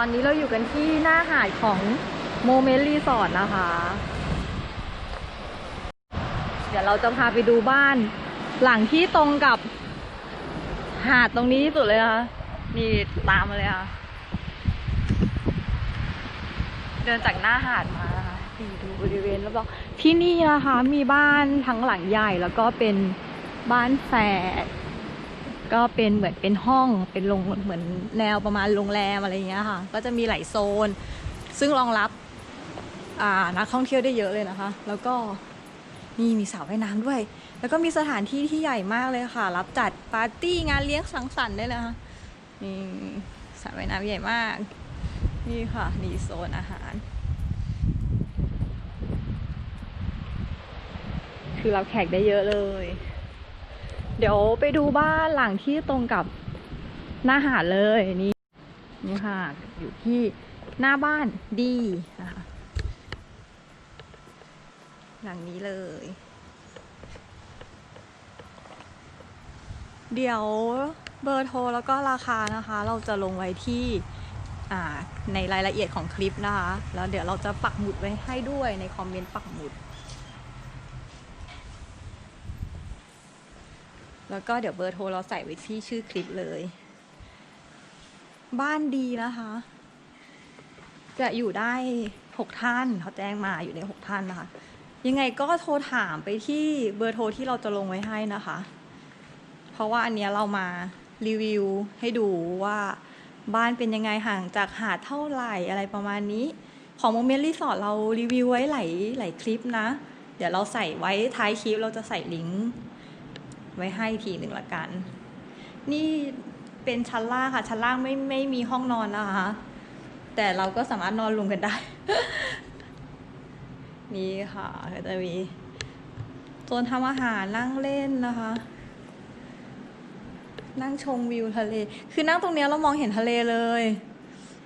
ตอนนี้เราอยู่กันที่หน้าหาดของโมเมนต์รีสอร์ทนะคะ เดี๋ยวเราจะพาไปดูบ้าน หลังที่ตรงกับหาดตรงนี้ที่สุดเลยนะคะนี่ตามมาเลยค่ะ เดินจากหน้าหาดมานะคะนี่ดูบริเวณแล้วบอกที่นี่นะคะ มีบ้านทั้งหลังใหญ่แล้วก็เป็นบ้านแฝด ก็เป็นเหมือนเป็นห้องเป็นโรงเหมือนแนวประมาณโรงแรมอะไรเงี้ยค่ะ ก็จะมีหลายโซน ซึ่งรองรับนักท่องเที่ยวได้เยอะเลยนะคะ แล้วก็นี่มีสระว่ายน้ำด้วย แล้วก็มีสถานที่ที่ใหญ่มากเลยค่ะ รับจัดปาร์ตี้งานเลี้ยงสังสรรค์ได้เลยค่ะนี่สระว่ายน้ำใหญ่มาก นี่ค่ะนี่โซนอาหาร คือรับแขกได้เยอะเลย เดี๋ยวไปดูบ้านหลังที่ตรงกับหน้าหาดเลยนี่นี่ค่ะอยู่ที่หน้าบ้านดีนะคะหลังนี้เลย เดี๋ยวเบอร์โทรแล้วก็ราคานะคะ เราจะลงไว้ที่ในรายละเอียดของคลิปนะคะ แล้วเดี๋ยวเราจะปักหมุดไว้ให้ด้วยในคอมเมนต์ปักหมุด แล้วก็เดี๋ยวเบอร์โทรเราใส่ไว้ที่ชื่อคลิปเลย บ้านดีนะคะ จะอยู่ได้หกท่านเขาแจ้งมาอยู่ในหกท่านนะคะ ยังไงก็โทรถามไปที่เบอร์โทรที่เราจะลงไว้ให้นะคะ เพราะว่าอันเนี้ยเรามารีวิวให้ดูว่าบ้านเป็นยังไงห่างจากหาดเท่าไหร่อะไรประมาณนี้ ของโมเมนต์รีสอร์ทเรารีวิวไว้หลายหลายคลิปนะ เดี๋ยวเราใส่ไว้ท้ายคลิปเราจะใส่ลิงก์ ไว้ให้ทีหนึ่งละกัน นี่เป็นชั้นล่างค่ะ ชั้นล่างไม่ไม่มีห้องนอนนะคะ แต่เราก็สามารถนอนรวมกันได้ นี่ค่ะก็จะมีโซนทำอาหารนั่งเล่นนะคะ นั่งชมวิวทะเล คือนั่งตรงนี้เรามองเห็นทะเลเลย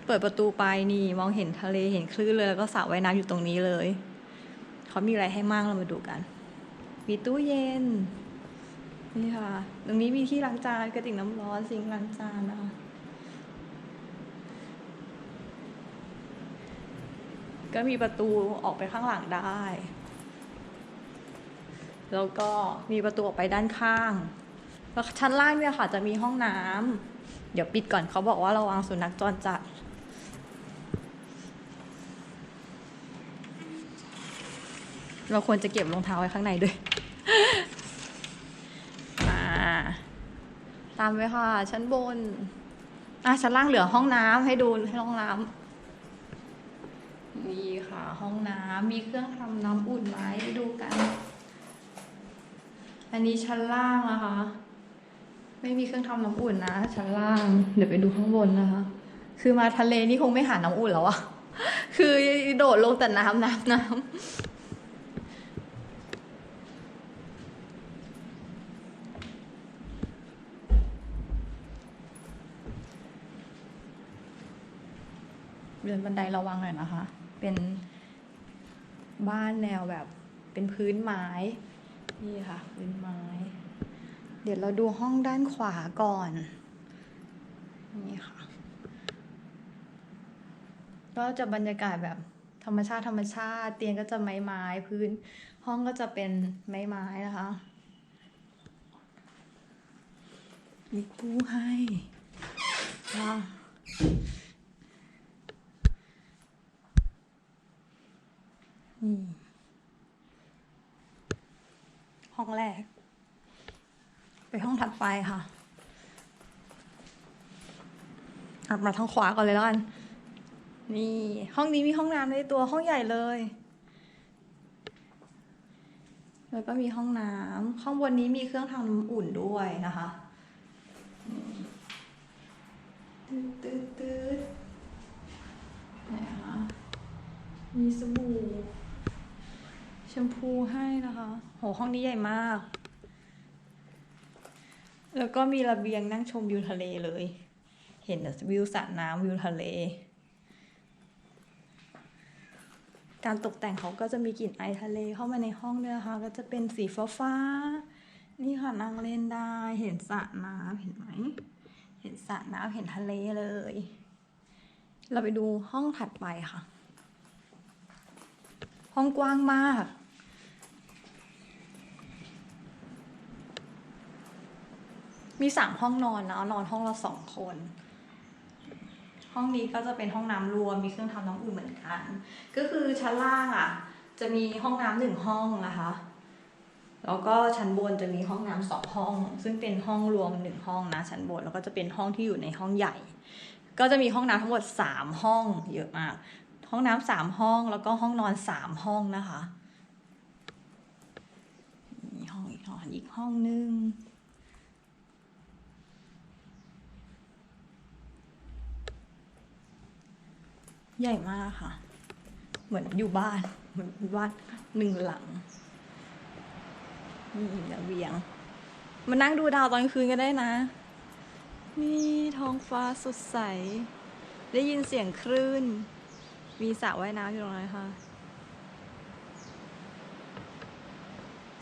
เปิดประตูไปนี่มองเห็นทะเลเห็นคลื่นเลยแล้วก็สระว่ายน้ำอยู่ตรงนี้เลย เขามีอะไรให้มั่งเรามาดูกัน มีตู้เย็น นี่ค่ะ ตรงนี้มีที่ล้างจานกระติกน้ำร้อนซิงล้างจานนะคะก็มีประตูออกไปข้างหลังได้ แล้วก็มีประตูออกไปด้านข้าง แล้วชั้นล่างเนี่ยค่ะ จะมีห้องน้ำ เดี๋ยวปิดก่อนเขาบอกว่าระวังสุนัขจรจัด เราควรจะเก็บรองเท้าไว้ข้างในด้วย อ่าตามไปค่ะ ชั้นบน อะชั้นล่างเหลือห้องน้ำให้ดูให้ห้องน้ำนี่ค่ะ ห้องน้ำมีเครื่องทำน้ำอุ่นไหมดูกัน อันนี้ชั้นล่างนะคะ ไม่มีเครื่องทำน้ำอุ่นนะชั้นล่าง เดี๋ยวไปดูข้างบนนะคะ คือมาทะเลนี่คงไม่หาน้ำอุ่นแล้วอะคือโดดลงแต่น้ำน้ำน้ำ เดินบันไดระวังหน่อยนะคะ เป็นบ้านแนวแบบเป็นพื้นไม้ นี่ค่ะ พื้นไม้ เดี๋ยวเราดูห้องด้านขวาก่อน นี่ค่ะ ก็จะบรรยากาศแบบธรรมชาติธรรมชาติ เตียงก็จะไม้ไม้พื้น ห้องก็จะเป็นไม้ไม้นะคะมีตู้ให้ค่ะ ห้องแรก ไปห้องถัดไปค่ะอัดมาทางขวาก่อนเลยแล้วกัน นี่ ห้องนี้มีห้องน้ำในตัวห้องใหญ่เลย แล้วก็มีห้องน้ำข้างบนนี้มีเครื่องทำน้ำอุ่นด้วยนะคะตืดตืดตืดไหนคะมีสบู่ ชมพูให้นะคะ โหห้องนี้ใหญ่มาก แล้วก็มีระเบียงนั่งชมวิวทะเลเลย เห็นวิวสระน้ำวิวทะเล การตกแต่งเขาก็จะมีกลิ่นไอทะเลเข้ามาในห้องด้วยนะคะก็จะเป็นสีฟ้าฟ้า นี่ค่ะนั่งเล่นได้ เห็นสระน้ำเห็นไหม เห็นสระน้ำเห็นทะเลเลย เราไปดูห้องถัดไปค่ะห้องกว้างมาก มีสามห้องนอนนะนอนห้องละสองคน ห้องนี้ก็จะเป็นห้องน้ำรวม มีเครื่องทำน้ำอุ่นเหมือนกัน ก็คือชั้นล่างอะ จะมีห้องน้ำหนึ่งห้องนะคะ แล้วก็ชั้นบนจะมีห้องน้ำสองห้อง ซึ่งเป็นห้องรวมหนึ่งห้องนะ ชั้นบนแล้วก็จะเป็นห้องที่อยู่ในห้องใหญ่ ก็จะมีห้องน้ำทั้งหมดสามห้องเยอะมาก ห้องน้ำสามห้องแล้วก็ห้องนอนสามห้องนะคะมีห้องอีกห้องอีกห้องนึง ใหญ่มากค่ะ เหมือนอยู่บ้าน เหมือนบ้านหนึ่งหลังนี่ระเบียง มานั่งดูดาวตอนคืนก็ได้นะ นี่ท้องฟ้าสดใส ได้ยินเสียงคลื่น มีสระว่ายน้ำอยู่ตรงนั้นค่ะ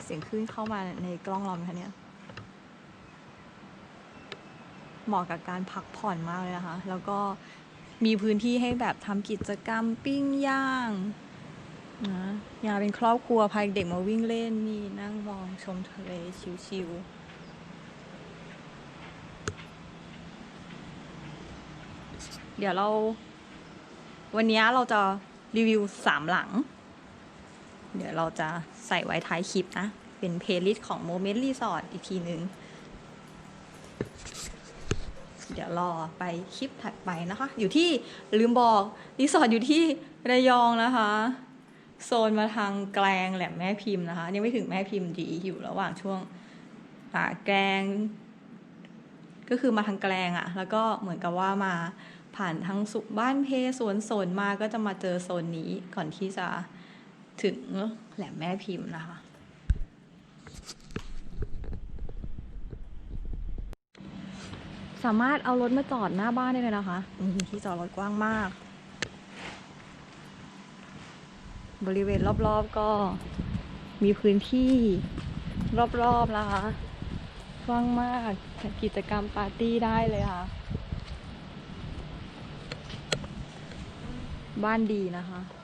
เสียงคลื่นเข้ามาในกล้องเราไหมคะเนี่ยเหมาะกับการพักผ่อนมากเลยนะคะ แล้วก็ มีพื้นที่ให้แบบทำกิจกรรมปิ้งย่างนะอยากเป็นครอบครัวพายเด็กมาวิ่งเล่นนี่นั่งมองชมทะเลชิวๆเดี๋ยวเรา วันนี้เราจะรีวิวสามหลัง เดี๋ยวเราจะใส่ไว้ท้ายคลิปนะ เป็นเพลย์ลิสต์ของ Moment Resort อีกทีหนึ่ง เดี๋ยวรอไปคลิปถัดไปนะคะ อยู่ที่ลืมบอกรีสอร์ทอยู่ที่ระยองนะคะ โซนมาทางแกลงแหลมแม่พิมพ์นะคะ ยังไม่ถึงแม่พิมพ์ดีอยู่ระหว่างช่วงอ่าแกลง ก็คือมาทางแกลงอะ่ะ แล้วก็เหมือนกับว่ามาผ่านทางสุบ้านเพสวนสนมาก็จะมาเจอโซนนี้ก่อนที่จะถึงแหลมแม่พิมพ์นะคะ สามารถเอารถมาจอดหน้าบ้านได้เลยนะคะที่จอดรถกว้างมาก บริเวณรอบๆก็มีพื้นที่รอบๆนะคะกว้างมากจัดกิจกรรมปาร์ตี้ได้เลยค่ะ บ้านดีนะคะ